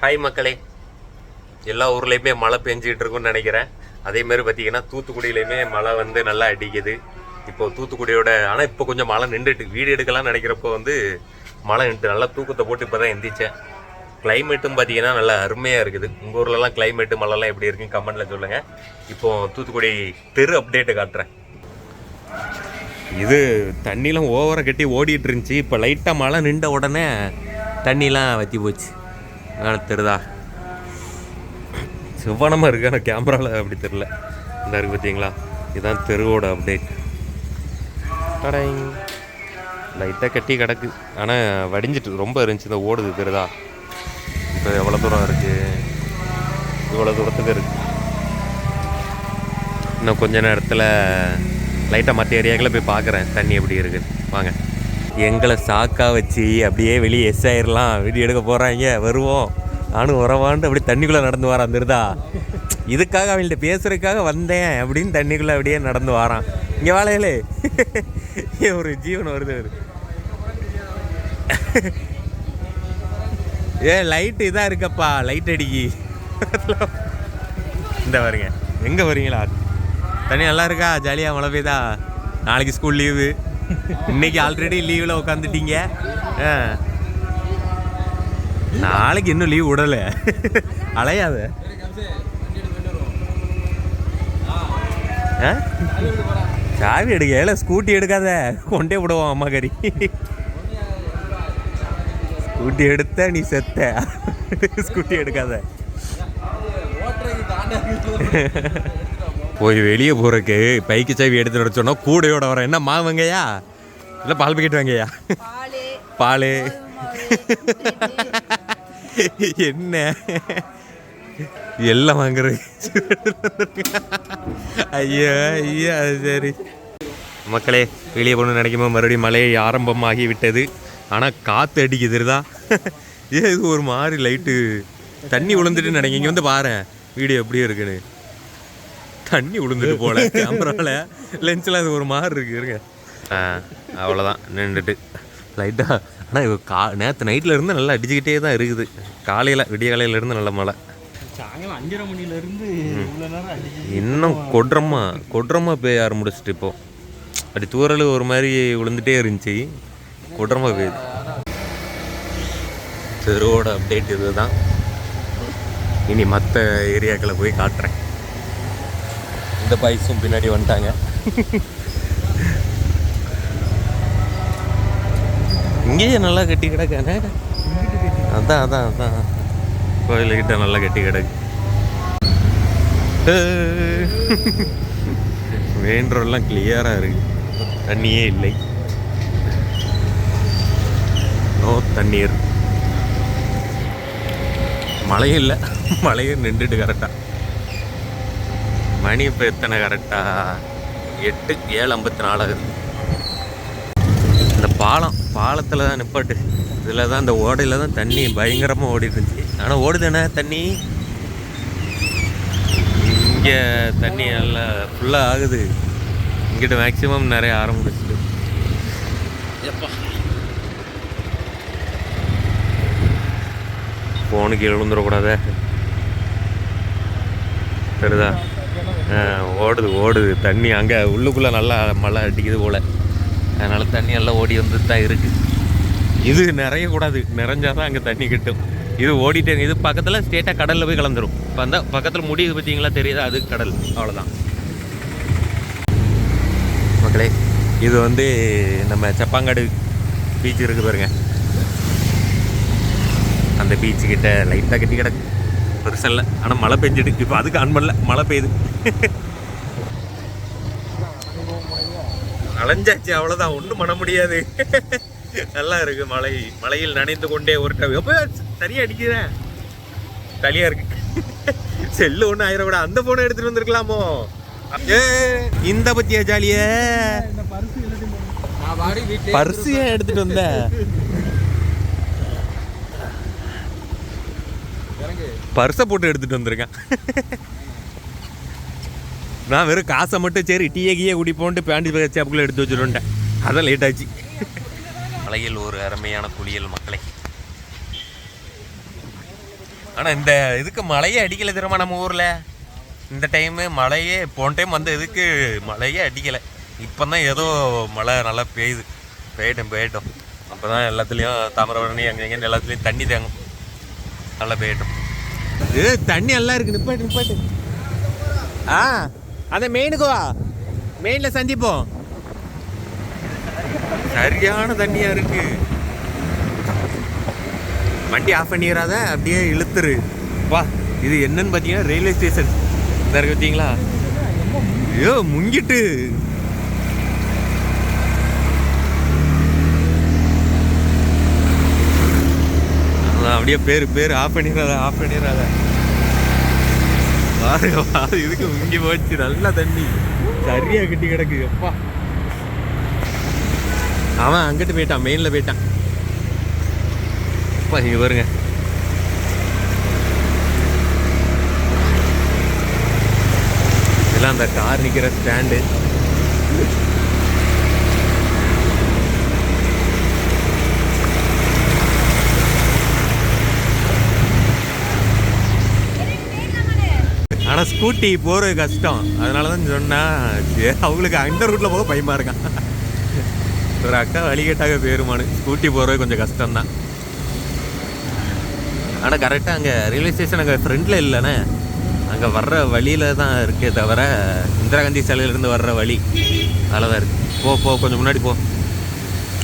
Hi மக்களே. எல்லா ஊர்லேயுமே மழை பெஞ்சிகிட்டு இருக்குன்னு நினைக்கிறேன். அதே மாதிரி பார்த்தீங்கன்னா தூத்துக்குடியிலையுமே மழை வந்து நல்லா அடிக்குது. இப்போ தூத்துக்குடியோட ஆனால் இப்போ கொஞ்சம் மழை நின்றுட்டு வீடு எடுக்கலாம்னு நினைக்கிறப்போ வந்து மழை நின்று நல்லா தூக்கத்தை போட்டு இப்போ தான் எந்திரிச்சேன். கிளைமேட்டும் பார்த்தீங்கன்னா நல்லா அருமையாக இருக்குது. உங்கள் ஊர்லலாம் கிளைமேட்டு மழைலாம் எப்படி இருக்குன்னு கமெண்ட்டில் சொல்லுங்கள் இப்போ தூத்துக்குடி தெரு அப்டேட்டு காட்டுறேன். இது தண்ணிலாம் ஓவராக கட்டி ஓடிட்டு இருந்துச்சு. இப்போ லைட்டாக மழை நின்ற உடனே தண்ணிலாம் வற்றி போச்சு. தெரியுதா சிவனமாக இருக்கு ஆனால் கேமராவில் அப்படி தெரில இந்த இருக்கு பார்த்தீங்களா இதுதான் தெருவோட அப்டேட் டடைங். லைட்டாக கட்டி கிடக்கு. ஆனால் வடிஞ்சிட்டு ரொம்ப இருந்துச்சு. இந்த ஓடுது தெரியுதா? இப்போ எவ்வளோ தூரம் இருக்குது இவ்வளோ தூரத்துக்கு இருக்கு. இன்னும் கொஞ்ச நேரத்தில் லைட்டாக மற்ற ஏரியாக்களை போய் பார்க்குறேன் தண்ணி எப்படி இருக்குது வாங்க. எங்களை சாக்கா வச்சு அப்படியே வெளியே எஸ் ஆயிடலாம் வீடியோ எடுக்க போகிறாங்க வருவோம். நானும் வரவான்ட்டு அப்படியே தண்ணிக்குள்ளே நடந்து வரான் திருதா இதுக்காக அவங்கள்ட்ட பேசுறதுக்காக வந்தேன் அப்படின்னு தண்ணிக்குள்ளே அப்படியே நடந்து வரான். இங்கே வாழையிலே ஒரு ஜீவன் வருது அவர். ஏ லைட் இதாக இருக்கப்பா லைட் அடிக்கி. இந்த வருங்க எங்கே வரீங்களா தண்ணி நல்லா இருக்கா? ஜாலியாக மழை பெய்தா? நாளைக்கு ஸ்கூல் லீவு இன்னைக்கு ஆல்ரெடி லீவில் உட்காந்துட்டீங்க நாளைக்கு இன்னும் லீவ் விடலை. அலையாத. சாவி எடுக்க ஏல ஸ்கூட்டி எடுக்காத. கொண்டே விடுவோம் அம்மா கறி. ஸ்கூட்டி எடுத்த நீ செத்த. ஸ்கூட்டி எடுக்காத. போய் வெளியே போறதுக்கு பைக்கு சாவி எடுத்துட்டு வர சொன்னா கூடையோட வரேன் என்ன மாவங்கய்யா இல்லை பால் பாக்கெட் வாங்கய்யா பால். என்ன? எல்லாம் வாங்குறது. ஐயா ஐயா அது சரி. மக்களே வெளியே போகணும்னு நினைக்கும்போது மறுபடியும் மழை ஆரம்பமாகி விட்டது. ஆனால் காற்று அடிக்குதுதா ஏன் இது ஒரு மாதிரி லைட்டு தண்ணி விழுந்துட்டு நினைக்க இங்கே வந்து பாரு வீடியோ எப்படி இருக்குன்னு. தண்ணி விழுந்துட்டு போல கேமராவில் லென்ஸில் அது ஒரு மாதிரி இருக்கு இருங்க. ஆ அவ்வளோதான் நின்றுட்டு. லைட்டாக ஆனால் இது கா நேற்று நைட்டில் இருந்து நல்லா அடிச்சுக்கிட்டே தான் இருக்குது. காலையில் விடிய காலையில இருந்து நல்ல மழை. சாயங்காலம் அஞ்சரை மணில இருந்து இவ்வளோ நேரம் அடிச்சு இன்னும் கொட்ரமா கொட்ரமா பெய்ய ஆரம்பிச்சிட்டு இப்போ. அப்படி தூரல் ஒரு மாதிரி விழுந்துட்டே இருந்துச்சு. கொட்ரமா பெய்யுது தெருவோட அப்டேட் இதுதான். இனி மற்ற ஏரியாக்களை போய் காட்டுறேன். இந்த பாய்ஸும் பின்னாடி வந்துட்டாங்க. இங்கேயே நல்லா கட்டி கிடக்கானே. அதான் அதான் அதான். கோயிலுக்கிட்ட நல்லா கட்டி கிடக்கு. மெயின் ரோடெலாம் கிளியராக இருக்கு. தண்ணியே இல்லை. நோ தண்ணீர். மழையும் இல்லை. மழையும் நின்றுட்டு கரெக்டாக மணி இப்போ எத்தனை கரெக்டாக எட்டு ஏழு ஐம்பத்தி நாலாகுது இந்த பாலம் பாலத்தில் தான் நிப்பாட்டு. இதில் தான் இந்த ஓடையில் தான் தண்ணி பயங்கரமாக ஓடிட்டு இருந்துச்சு. ஆனால் ஓடுதுண்ணே தண்ணி? இங்கே தண்ணி நல்லா ஃபுல்லாக ஆகுது. இங்கிட்ட மேக்ஸிமம் நிறைய ஆரம்பிச்சிட்டு ஃபோனுக்கு தெரியுதா ஆ, ஓடுது ஓடுது. தண்ணி அங்கே உள்ளுக்குள்ளே நல்லா மழை அடிக்குது போல். அதனால் தண்ணி எல்லாம் ஓடி வந்து தான் இருக்குது இது நிறைய கூடாது. நிறைஞ்சாதான் அங்கே தண்ணி கிட்டும். இது ஓடிட்டே இது பக்கத்தில் ஸ்டேட்டாக கடலில் போய் கலந்துரும். இப்போ அந்த பக்கத்தில் முடியுது பார்த்தீங்களா தெரியுது? அது கடல். அவ்வளோதான் மக்களே இது வந்து நம்ம செப்பாங்காடு பீச் இருக்குது பாருங்க. அந்த பீச்சு கிட்ட லைட்டாக கட்டி கிடக்கு. பெருசல்ல ஆனால் மழை பெஞ்சிடு இப்போ அதுக்கு ஆன் பண்ணல மழை பெய்யுது. அலைஞ்சாச்சு அவ்வளோதான் ஒன்றும் பண்ண முடியாது. நல்லா இருக்கு மழை. மழையில் நனைந்து கொண்டே ஒரு கவி அப்போ சரியா அடிக்கிறேன் தனியா இருக்கு. செல்லு ஒன்றும் ஆயிரம் அந்த போனை எடுத்துட்டு வந்திருக்கலாமோ? ஏ இந்த பத்தியா ஜாலிய? பர்ஸ் எடுத்துட்டு வந்த? பர்ஸை போட்டு எடுத்துட்டு வந்திருக்கேன். நான் வெறும் காசை மட்டும் சரி டீயே கீயே குடிப்போன்ட்டு பேண்டி சேப்புக்குள்ளே எடுத்து வச்சுருந்தேன் அதான் லேட் ஆச்சு. மலையில் ஒரு அருமையான குளியல் மக்களை. ஆனால் இந்த இதுக்கு மழையே அடிக்கலை தெரியுமா நம்ம ஊரில்? இந்த டைமு மழையே போன டைம் வந்த இதுக்கு மழையே அடிக்கலை. இப்போ தான் ஏதோ மழை நல்லா பெய்யுது. பெய்யட்டும் பெய்யட்டும். அப்போ தான் எல்லாத்துலேயும் தாமிரபரணி அங்கே இங்கே எல்லாத்துலேயும் தண்ணி தேங்கும். நல்லா பெய்யட்டும். ஏ தண்ணி எல்லாம் இருக்கு. நிப்பாட்டு நிப்பாட்டு. ஆ அந்த மெயினுக்கு வா. மெயினில் சந்திப்போம் சரியான தண்ணியாக இருக்கு. வண்டி ஆஃப் பண்ணிடுறாத அப்படியே இழுத்துரு. வா இது என்னன்னு பார்த்தீங்கன்னா ரயில்வே ஸ்டேஷன் இந்த இருக்கு பார்த்தீங்களா ஐயோ முங்கிட்டு அதான் அப்படியே பேர் பேர் ஆஃப் பண்ணிடாத ஆஃப் பண்ணிடாத பாருங்க பாரு இதுக்கு முங்கி போச்சு நல்லா தண்ணி. சரியா கட்டி கிடக்கு எப்பா. அவன் அங்கிட்டு போயிட்டான் மெயினில் போயிட்டான். அப்பா இங்க பாருங்க. இதெல்லாம் அந்த கார் நிக்கிற ஸ்டாண்டு ஆனா ஸ்கூட்டி போறது கஷ்டம். அதனால தான் சொன்னா சரி, அவங்களுக்கு அந்த ரூட்ல போக பயமா இருக்கான் ஒரு அக்கா வழிகட்டாக பேருமானு ஸ்கூட்டி போகிறது கொஞ்சம் கஷ்டம்தான். ஆனால் கரெக்டாக அங்கே ரயில்வே ஸ்டேஷன் அங்கே ஃப்ரண்ட்டில் இல்லைண்ணே. அங்கே வர்ற வழியில் தான் இருக்கே தவிர இந்திரா காந்தி சிலையிலேருந்து வர்ற வழி. அதில் தான் இருக்கு. போ போ கொஞ்சம் முன்னாடி போ.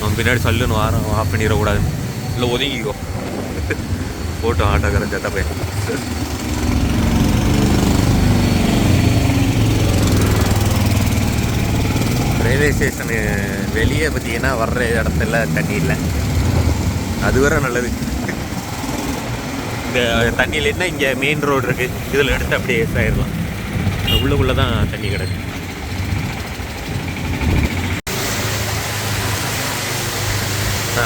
அவன் பின்னாடி சொல்லணும் வாரம் ஆஃப் பண்ணிடக்கூடாதுன்னு. இல்லை ஒதுங்கிக்கோ. போட்டோம் ஆட்டோக்காரன் சேத்தா போய். ரயில்வே ஸ்டேஷனு வெளியே பார்த்தீங்கன்னா வர்ற இடத்துல தண்ணி இல்லை. அது வர நல்லது. இந்த தண்ணி இல்லைன்னா இங்கே மெயின் ரோடு இருக்குது இதில் எடுத்து அப்படியே ஆயிடலாம் உள்ளுக்குள்ளே தான் தண்ணி கிடக்கு.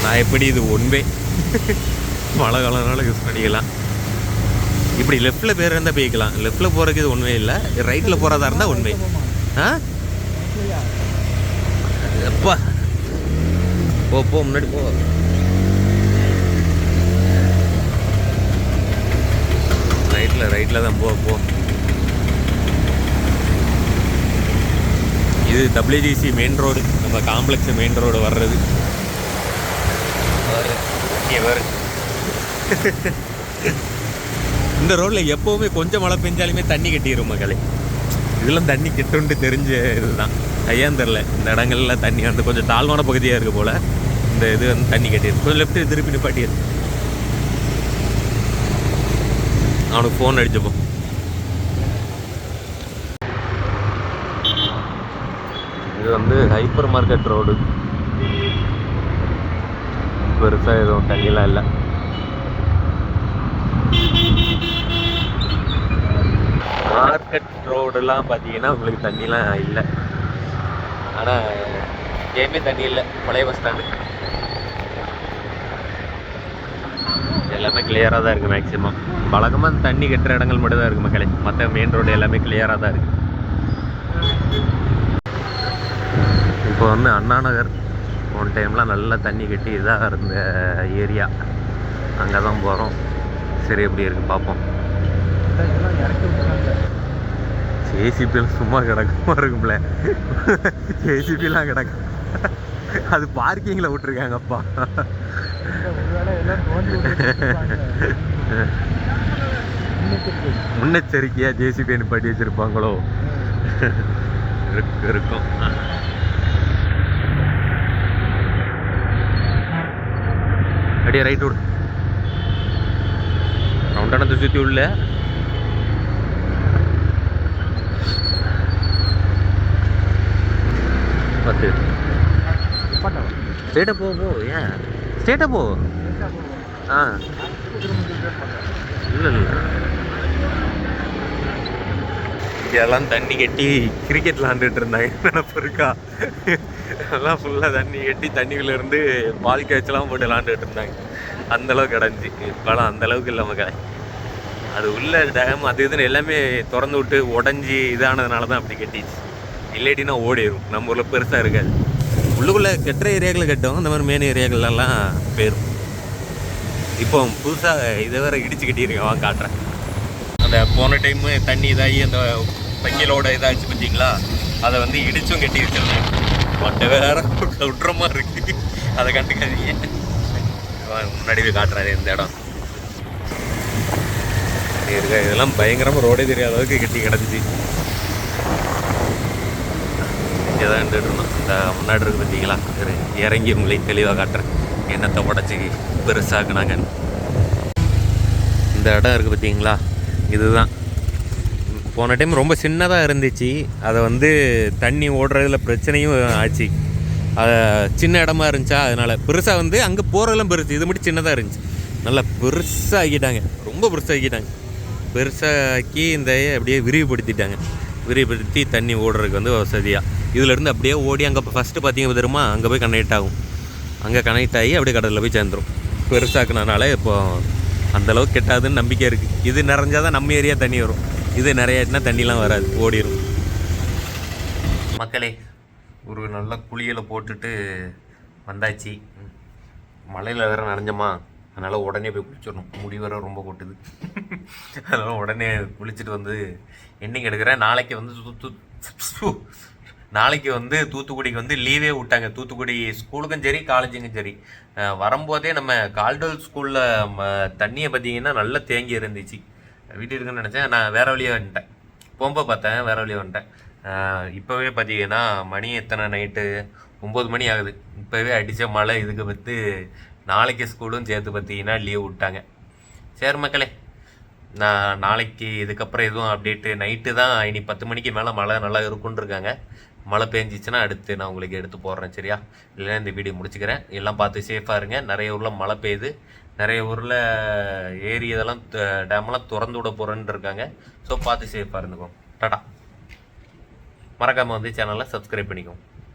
நான் எப்படி இது ஒன்வே மழை காலம்னால யூஸ் பண்ணிக்கலாம். இப்படி லெஃப்டில் பேர் இருந்தால் போய்க்கலாம். லெஃப்டில் போகிறதுக்கு இது ஒன்வே இல்லை. ரைட்டில் போகிறதா இருந்தால் ஒன்வே ஆ? அப்பா போ போ முன்னாடி போ. ரைட்டில் ரைட்டில் தான் போ போ. இது டபிள்யூஜிசி மெயின் ரோடு நம்ம காம்ப்ளெக்ஸ் மெயின் ரோடு வர்றது. இந்த ரோட்டில் எப்போவுமே கொஞ்சம் மழை பெஞ்சாலுமே தண்ணி கட்டிடும் மக்களே. இதெல்லாம் தண்ணி கெட்டுன்ட்டு தெரிஞ்ச இதுதான். ஐயான்னு தெரில இந்த இடங்கள்ல தண்ணி வந்து கொஞ்சம் தாழ்வான பகுதியாக இருக்கு போல். இந்த இது வந்து தண்ணி கட்டியது கொஞ்சம் லெஃப்ட் திருப்பி நிப்பாட்டியது அவனுக்கு ஃபோன் அடிச்சப்போ இது வந்து ஹைப்பர் மார்க்கெட் ரோடு பெருசாக எதுவும் தண்ணிலாம் இல்லை. மார்க்கெட் ரோடெல்லாம் பார்த்தீங்கன்னா உங்களுக்கு தண்ணிலாம் இல்லை. ஆனால் எங்கேயுமே தண்ணி இல்லை. பழைய பஸ் ஸ்டாண்டு எல்லாமே கிளியராக தான் இருக்குது மேக்ஸிமம் வழக்கமாக தண்ணி கட்டுற இடங்கள் மட்டும் தான் இருக்குது மக்களே. மற்ற மெயின் ரோடு எல்லாமே கிளியராக தான் இருக்குது இப்போ வந்து அண்ணா நகர். போன டைம்லாம் நல்லா தண்ணி கட்டி இதாக இருந்த ஏரியா அங்கே தான் போகிறோம் சரி எப்படி இருக்கு பார்ப்போம். ஜேசிபியில் சும்மா கிடக்குமா இருக்கும்ல. ஜேசிபிலாம் கிடக்கும் அது பார்க்கிங்கில் விட்டுருக்காங்கப்பா. முன்னெச்சரிக்கையாக ஜேசிபி நிப்பாட்டி வச்சுருப்பாங்களோ? இருக்கும். அப்படியே ரைட் விடு ரவுண்டானத்தை சுற்றி உள்ள. பத்து? ஸ்டேட்டாக போ போ ஏன்? ஸ்டேட்டாக போ. ஆ. இல்லை இல்லை. இதெல்லாம் தண்ணி கட்டி கிரிக்கெட் விளாண்டுட்டு இருந்தாங்க. நினப்பு இருக்கா? எல்லாம் ஃபுல்லாக தண்ணி கட்டி தண்ணிக்குள்ள இருந்து பால் கேட்ச்லாம் போட்டு விளாண்டுட்டு இருந்தாங்க. அந்த அளவுக்கு கிடந்துச்சு. இப்போலாம் அந்த அளவுக்கு இல்லை மக்களே. அது உள்ள டேம் அது இதுன்னு எல்லாமே திறந்து விட்டு உடஞ்சி இதானதுனால தான் அப்படி கட்டிச்சு இல்லாட்டினா ஓடிடும் நம்ம ஊரில் பெருசாக இருக்காது. உள்ளுக்குள்ளே கெட்ட ஏரியாக்களை கட்டும் இந்த மாதிரி மெயின் ஏரியாக்கள்லாம் போயிடும் இப்போ புதுசாக இதை வேற இடிச்சு கட்டியிருக்கேன் வாங்க காட்டுறேன். அந்த போன டைமு தண்ணி இதாகி அந்த பையலோட இதாகிச்சு பார்த்தீங்களா அதை வந்து இடிச்சும் கட்டி வச்சிருந்தேன். மட்டை வேற விட்றமா இருக்கு. அதை கண்டுக்காதீங்க. முன்னாடி போய் காட்டுறாரு இந்த இடம். இருக்க இதெல்லாம் பயங்கரமாக ரோடே தெரியாத அளவுக்கு கட்டி கிடந்துச்சு இங்கே தான் இருந்தோம் இந்த முன்னாடி இருக்கு பார்த்தீங்களா? இறங்கி உங்களை தெளிவாக காட்டுறேன். என்னத்தை உடச்சி பெருசாக்குனாங்க. இந்த இடம் இருக்குது பார்த்தீங்களா? இதுதான். போன டைம் ரொம்ப சின்னதாக இருந்துச்சு. அதை வந்து தண்ணி ஓடுறதுல பிரச்சனையும் ஆச்சு. அது சின்ன இடமா இருந்துச்சா? அதனால் பெருசாக வந்து அங்கே போகிறதெல்லாம் பெருசு. இது மட்டும் சின்னதாக இருந்துச்சு. நல்லா பெருசாக ஆக்கிட்டாங்க ரொம்ப பெருசாக ஆக்கிட்டாங்க பெருசாக்கி இந்த அப்படியே விரிவுபடுத்திட்டாங்க. விரிவுபடுத்தி தண்ணி ஓடுறதுக்கு வந்து வசதியாக இதிலேருந்து அப்படியே ஓடி அங்கே ஃபஸ்ட்டு பார்த்தீங்க தெரியுமா? அங்கே போய் கனெக்ட் ஆகும். அங்கே கனெக்ட் ஆகி அப்படியே கடலில் போய் சேர்ந்துடும் பெருசாக்குனனால இப்போ அந்த அளவுக்கு கெட்டாதுன்னு நம்பிக்கை இருக்குது இது நிறைஞ்சாதான் நம்ம ஏரியா தண்ணி வரும். இது நிறையாட்டினா தண்ணிலாம் வராது ஓடிடும் மக்களே ஒரு நல்ல குளியலை போட்டுட்டு வந்தாச்சு. மழையில் வேற நனைஞ்சோமா? அதனால் உடனே போய் குளிச்சிடணும். முடி வேற ரொம்ப கொட்டுது. அதனால் உடனே குளிச்சுட்டு வந்து என்னைக்கு எடுக்கிறேன் நாளைக்கு வந்து சுத்து. நாளைக்கு வந்து தூத்துக்குடிக்கு வந்து லீவே விட்டாங்க. தூத்துக்குடி ஸ்கூலுக்கும் சரி காலேஜுக்கும் சரி. வரும்போதே நம்ம கால்டோல் ஸ்கூலில் தண்ணியை பார்த்தீங்கன்னா நல்லா தேங்கி இருந்துச்சு. வீட்டு இருக்குன்னு நினச்சேன். நான் வேற வழியாக வந்துட்டேன். போகும்போது பார்த்தேன் வேற வழியாக வந்துட்டேன். இப்போவே பார்த்தீங்கன்னா மணி எத்தனை? நைட்டு ஒம்பது மணி ஆகுது. இப்போவே அடித்த மழை இதுக்கு பற்றி நாளைக்கு ஸ்கூலும் சேர்த்து பார்த்தீங்கன்னா லீவ் விட்டாங்க. சரி மக்களே நான் நாளைக்கு இதுக்கப்புறம் எதுவும் அப்டேட்டு நைட்டு தான் இனி பத்து மணிக்கு மேலே மழை நல்லா இருக்கும்னு இருக்காங்க. மழை பெஞ்சிச்சுன்னா அடுத்து நான் உங்களுக்கு எடுத்து போடுறேன் சரியா? இல்லைன்னா இந்த வீடியோ முடிச்சுக்கிறேன். எல்லாம் பார்த்து சேஃபாக இருங்க. நிறைய ஊரில் மழை பெய்யுது. நிறைய ஊரில் ஏரி இதெல்லாம் த- டேம்லாம் திறந்து விட போகிறேன்னு இருக்காங்க. ஸோ பார்த்து சேஃபாக இருந்துக்கோங்க. டாடா. மறக்காமல் வந்து சேனலை சப்ஸ்கிரைப் பண்ணிக்கோங்க.